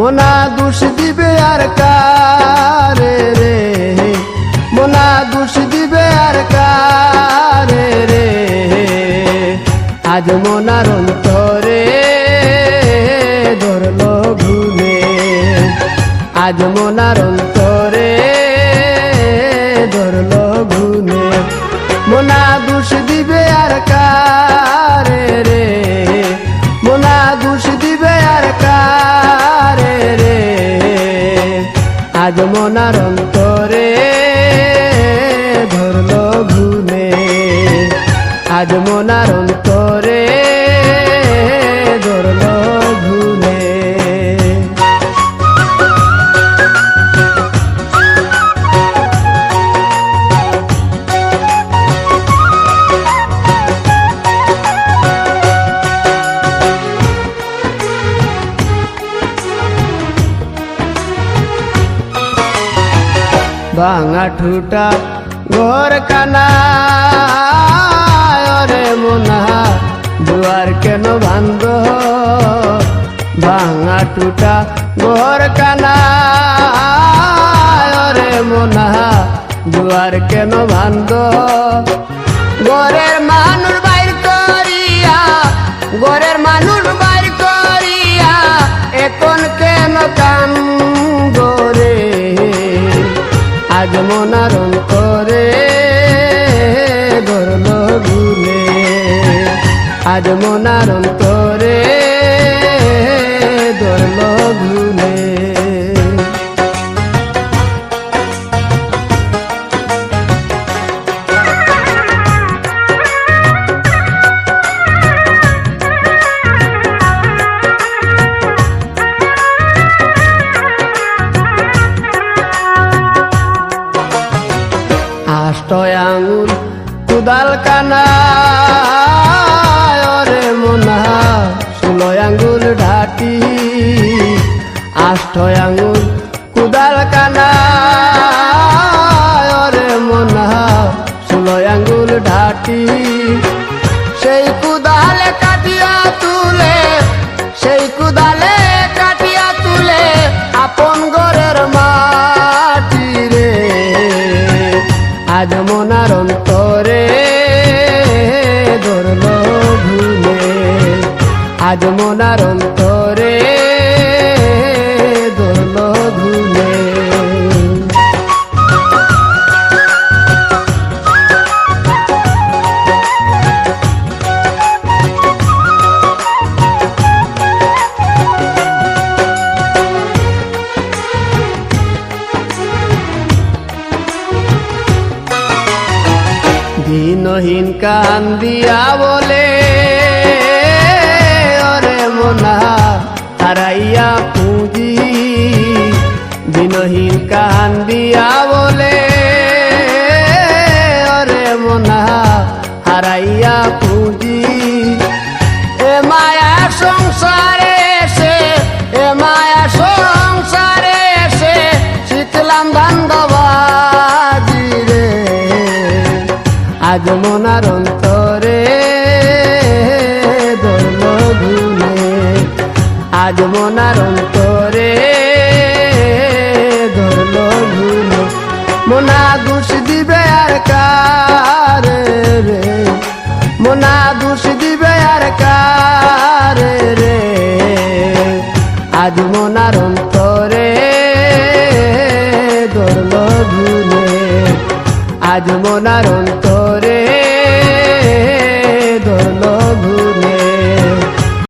মোনা দুষ দিবে আর কারে রে? মোনা দুষ দিবে আর কারে রে? আজ মোনার অন্তরে ধরলো ঘুমে। আজ মোনার অন্তরে ধরলো ঘুমে। মোনা দুষ দিবে আর কারে রে? মোনা দুষ আজ মোনার ভাঙা ঠুটা ঘর কানা। রে মোনা, দুয়ার কেন ভাঙ্গ ভাঙা টুটা ঘর কানা। রে মোনা, দুয়ার কেন ভাঙ্গ ঘরের আজ মনার অন্তরে ধরল ভুলে আষ্ট আঙুল কুদাল কানা আঙুল কুদাল কানা রে মোনা ষোলো আঙ্গুল ঢাটি। সেই কুদালে কাটিয়া তুলে, সেই কুদালে কাটিয়া তুলে আপন ঘরের মাটি রে। আজ মনার অন্তরে ধরল ভুলে আজ মনার অন্তরে দিনহীন কান দিয়া বলে অরে মোনা হারাইয়া পুঁজি। দিনহীন কান আজ মনার অন্তরে ধরল ভুলে আজ মনার অন্তরে ধরল ভুলে মোনা দুষ দিবে আর কার রে? মোনা দুষ দিবে আর কার রে? আজ মনার অন্তরে ধরল ভুলে আজ মনার অন্তরে